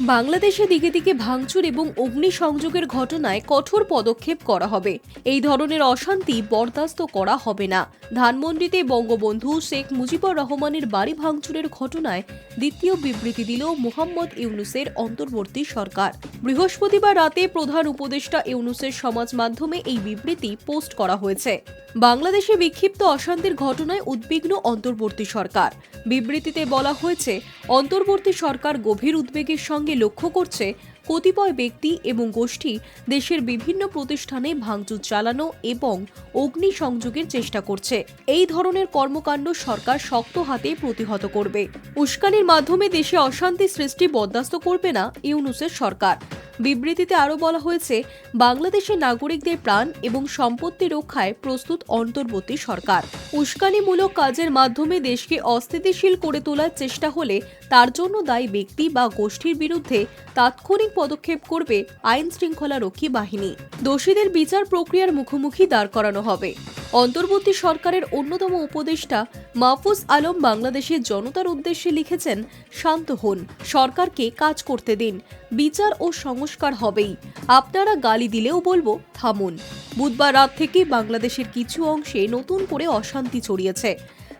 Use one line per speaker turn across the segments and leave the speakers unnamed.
বাংলাদেশে দিকে দিকে ভাঙচুর এবং অগ্নিসংযোগের ঘটনায় কঠোর পদক্ষেপ করা হবে। এই ধরনের অশান্তি বরদাস্ত করা হবে না। ধানমন্ডিতে বঙ্গবন্ধু শেখ মুজিবুর রহমানের বাড়ি ভাঙচুরের ঘটনায় দ্বিতীয় বিবৃতি দিল মোহাম্মদ ইউনুসের অন্তর্বর্তী সরকার। বৃহস্পতিবার রাতে প্রধান উপদেষ্টা ইউনুসের সমাজ মাধ্যমে এই বিবৃতি পোস্ট করা হয়েছে। বাংলাদেশে বিক্ষিপ্ত অশান্তির ঘটনায় উদ্বিগ্ন অন্তর্বর্তী সরকার। বিবৃতিতে বলা হয়েছে, অন্তর্বর্তী সরকার গভীর উদ্বেগের সঙ্গে লক্ষ্য করছে কতিপয় ব্যক্তি এবং গোষ্ঠী দেশের বিভিন্ন প্রতিষ্ঠানে ভাঙচুর চালানো এবং অগ্নি সংযোগের চেষ্টা করছে। এই ধরনের কর্মকাণ্ড সরকার শক্ত হাতে প্রতিহত করবে। উস্কানির মাধ্যমে দেশে অশান্তি সৃষ্টি বরদাস্ত করবে না ইউনুসের সরকার। বিবৃতিতে আরও বলা হয়েছে, বাংলাদেশের নাগরিকদের প্রাণ এবং সম্পত্তি রক্ষায় প্রস্তুত অন্তর্বর্তী সরকার। উস্কানিমূলক কাজের মাধ্যমে দেশকে অস্থিতিশীল করে তোলার চেষ্টা হলে তার জন্য দায়ী ব্যক্তি বা গোষ্ঠীর বিরুদ্ধে তাৎক্ষণিক পদক্ষেপ করবে আইন শৃঙ্খলা রক্ষী বাহিনী। দোষীদের বিচার প্রক্রিয়ার মুখোমুখি দাঁড় করানো হবে। অন্তর্বর্তী সরকারের অন্যতম উপদেষ্টা মাহফুজ আলম বাংলাদেশের জনতার উদ্দেশ্যে লিখেছেন, শান্ত হন, সরকারকে কাজ করতে দিন, বিচার ও সংস্কার হবেই। আপনারা গালি দিলেও বলব, থামুন। বুধবার রাত থেকে বাংলাদেশের কিছু অংশে নতুন করে অশান্তি ছড়িয়েছে।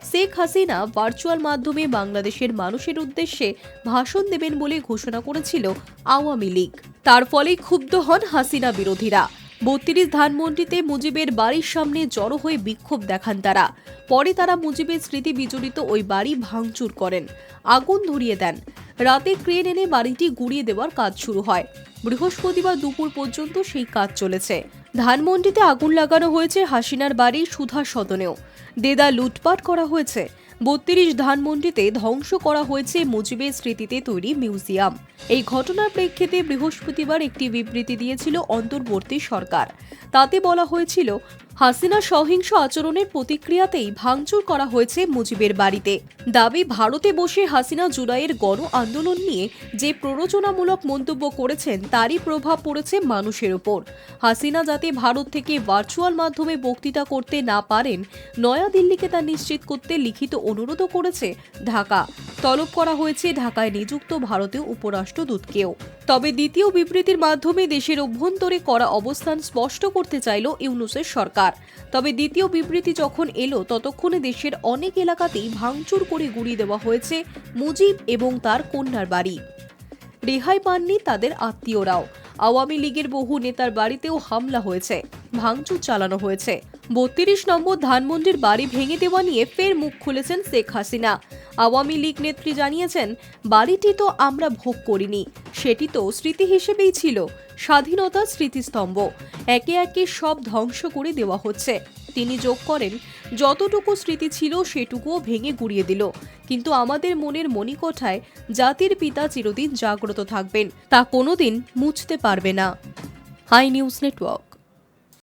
শেখ হাসিনা ভার্চুয়াল মাধ্যমে বাংলাদেশের মানুষের উদ্দেশ্যে ভাষণ দেবেন বলে ঘোষণা করেছিল আওয়ামী লীগ। তার ফলে ক্ষুব্ধ হন হাসিনা বিরোধীরা। বত্রিশ ধানমন্ডিতে মুজিবের বাড়ির সামনে জড়ো হয়ে বিক্ষোভ দেখান তারা। পরে তারা মুজিবের স্মৃতি বিজড়িত ওই বাড়ি ভাঙচুর করেন। আগুন ধরিয়ে দেন। রাতে ক্রেন এনে বাড়িটি গুড়িয়ে দেওয়ার কাজ শুরু হয়। বৃহস্পতিবার দুপুর পর্যন্ত সেই কাজ চলেছে। ধানমন্ডিতে আগুন লাগানো হয়েছে হাসিনার বাড়ি সুধা সদনেও। দেদা লুটপাট করা হয়েছে। বত্রিশ ধানমন্ডিতে ধ্বংস করা হয়েছে মুজিবের স্মৃতিতে তৈরি মিউজিয়াম। এই ঘটনার প্রেক্ষিতে বৃহস্পতিবার একটি বিবৃতি দিয়েছিল অন্তর্বর্তী সরকার। তাতে বলা হয়েছিল হাসিনা সহিংস আচরণের প্রতিক্রিয়াতেই ভাঙচুর করা হয়েছে মুজিবের বাড়িতে। দাবি, ভারতে বসে হাসিনা জুলাইয়ের গণ আন্দোলন নিয়ে যে প্ররোচনামূলক মন্তব্য করেছেন, তারই প্রভাব পড়েছে মানুষের ওপর। হাসিনা যাতে ভারত থেকে ভার্চুয়াল মাধ্যমে বক্তৃতা করতে না পারেন, নয়াদিল্লিকে তা নিশ্চিত করতে লিখিত অনুরোধও করেছে ঢাকা। তলব করা হয়েছে ঢাকায় নিযুক্ত ভারতীয় উপরাষ্ট্রদূতকেও। তবে দ্বিতীয় বিবৃতির মাধ্যমে দেশের অভ্যন্তরে করা অবস্থান স্পষ্ট করতে চাইল ইউনুসের সরকার। তবে দ্বিতীয় বিবৃতি যখন এলো, ততক্ষণে দেশের অনেক এলাকাতেই ভাঙচুর করে গুড়িয়ে দেওয়া হয়েছে মুজিব এবং তার কন্যার বাড়ি। রেহাই পাননি তাদের আত্মীয়রাও। আওয়ামী লীগের বহু নেতার বাড়িতেও হামলা হয়েছে। ভাঙচুর চালানো হয়েছে। বত্রিশ নম্বর ধানমন্ডির বাড়ি ভেঙে দেওয়া নিয়ে ফের মুখ খুলেছেন শেখ হাসিনা। আওয়ামী লীগ নেত্রী জানিয়েছেন, বাড়িটি তো আমরা ভোগ করিনি, সেটি তো স্মৃতি হিসেবেই ছিল স্বাধীনতার স্মৃতিস্তম্ভ। একে একে সব ধ্বংস করে দেওয়া হচ্ছে। তিনি যোগ করেন, যতটুকু স্মৃতি ছিল সেটুকুও ভেঙে গুড়িয়ে দিল। কিন্তু আমাদের মনের মণিকোঠায় জাতির পিতা চিরদিন জাগ্রত থাকবেন, তা কোনোদিন মুছতে পারবে না। Hi news network.